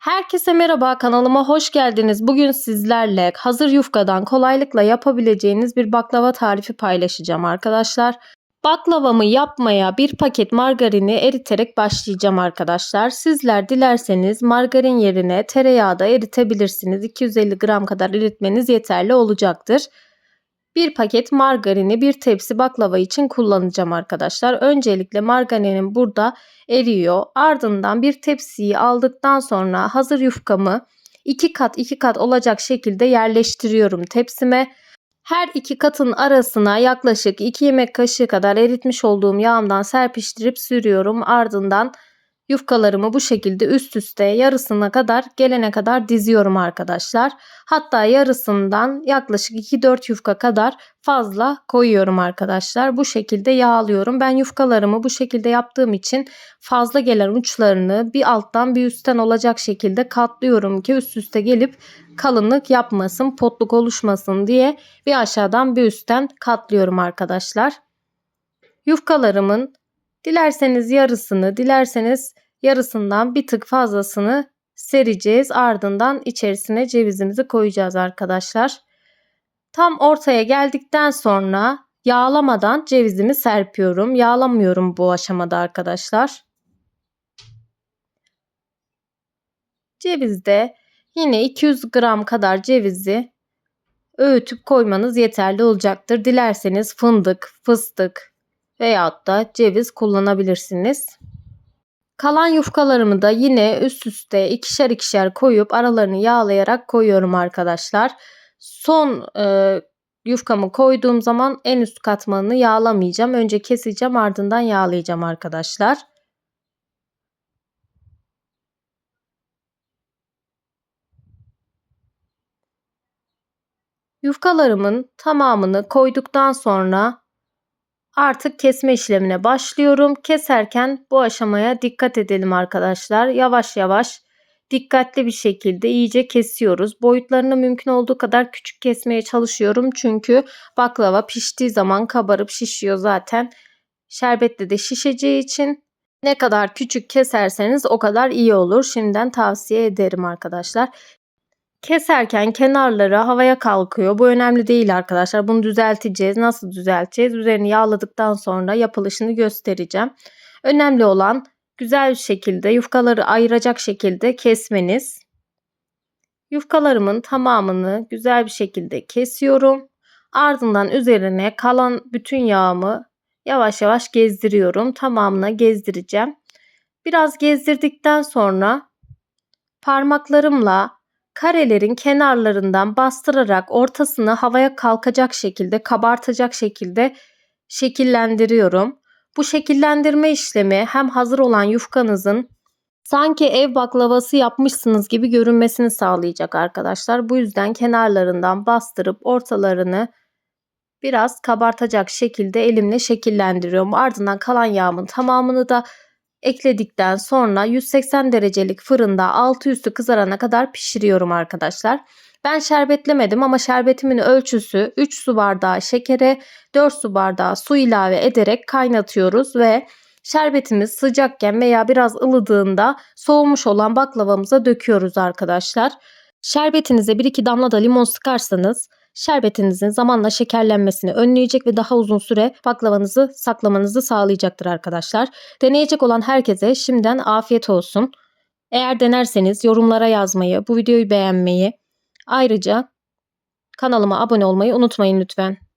Herkese merhaba kanalıma hoş geldiniz. Bugün sizlerle hazır yufkadan kolaylıkla yapabileceğiniz bir baklava tarifi paylaşacağım arkadaşlar. Baklavamı yapmaya bir paket margarini eriterek başlayacağım arkadaşlar. Sizler dilerseniz margarin yerine tereyağı da eritebilirsiniz. 250 gram kadar eritmeniz yeterli olacaktır. Bir paket margarini bir tepsi baklava için kullanacağım arkadaşlar. Öncelikle margarinim burada eriyor. Ardından bir tepsiyi aldıktan sonra hazır yufkamı iki kat iki kat olacak şekilde yerleştiriyorum tepsime. Her iki katın arasına yaklaşık 2 yemek kaşığı kadar eritmiş olduğum yağımdan serpiştirip sürüyorum. Ardından yufkalarımı bu şekilde üst üste yarısına kadar gelene kadar diziyorum arkadaşlar. Hatta yarısından yaklaşık 2-4 yufka kadar fazla koyuyorum arkadaşlar. Bu şekilde yağlıyorum. Ben yufkalarımı bu şekilde yaptığım için fazla gelen uçlarını bir alttan bir üstten olacak şekilde katlıyorum ki üst üste gelip kalınlık yapmasın, potluk oluşmasın diye bir aşağıdan bir üstten katlıyorum arkadaşlar. Yufkalarımın dilerseniz yarısını, dilerseniz yarısından bir tık fazlasını sereceğiz. Ardından içerisine cevizimizi koyacağız arkadaşlar. Tam ortaya geldikten sonra yağlamadan cevizimi serpiyorum. Yağlamıyorum bu aşamada arkadaşlar. Cevizde yine 200 gram kadar cevizi öğütüp koymanız yeterli olacaktır. Dilerseniz fındık, fıstık veyahut da ceviz kullanabilirsiniz. Kalan yufkalarımı da yine üst üste ikişer ikişer koyup aralarını yağlayarak koyuyorum arkadaşlar. Son e, yufkamı koyduğum zaman en üst katmanını yağlamayacağım. Önce keseceğim ardından yağlayacağım arkadaşlar. Yufkalarımın tamamını koyduktan sonra Artık kesme işlemine başlıyorum. Keserken bu aşamaya dikkat edelim arkadaşlar. Yavaş yavaş dikkatli bir şekilde iyice kesiyoruz. Boyutlarını mümkün olduğu kadar küçük kesmeye çalışıyorum. Çünkü baklava piştiği zaman kabarıp şişiyor zaten. Şerbetle de şişeceği için ne kadar küçük keserseniz o kadar iyi olur. Şimdiden tavsiye ederim arkadaşlar. Keserken kenarları havaya kalkıyor. Bu önemli değil arkadaşlar. Bunu düzelteceğiz. Nasıl düzelteceğiz? Üzerini yağladıktan sonra yapılışını göstereceğim. Önemli olan güzel bir şekilde yufkaları ayıracak şekilde kesmeniz. Yufkalarımın tamamını güzel bir şekilde kesiyorum. Ardından üzerine kalan bütün yağımı yavaş yavaş gezdiriyorum. Tamamına gezdireceğim. Biraz gezdirdikten sonra parmaklarımla karelerin kenarlarından bastırarak ortasını havaya kalkacak şekilde, kabartacak şekilde şekillendiriyorum. Bu şekillendirme işlemi hem hazır olan yufkanızın sanki ev baklavası yapmışsınız gibi görünmesini sağlayacak arkadaşlar. Bu yüzden kenarlarından bastırıp ortalarını biraz kabartacak şekilde elimle şekillendiriyorum. Ardından kalan yağımın tamamını da ekledikten sonra 180 derecelik fırında altı üstü kızarana kadar pişiriyorum arkadaşlar. Ben şerbetlemedim ama şerbetimin ölçüsü 3 su bardağı şekere 4 su bardağı su ilave ederek kaynatıyoruz ve şerbetimiz sıcakken veya biraz ılıdığında soğumuş olan baklavamıza döküyoruz arkadaşlar. Şerbetinize 1-2 damla da limon sıkarsanız şerbetinizin zamanla şekerlenmesini önleyecek ve daha uzun süre baklavanızı saklamanızı sağlayacaktır arkadaşlar. Deneyecek olan herkese şimdiden afiyet olsun. Eğer denerseniz yorumlara yazmayı, bu videoyu beğenmeyi, ayrıca kanalıma abone olmayı unutmayın lütfen.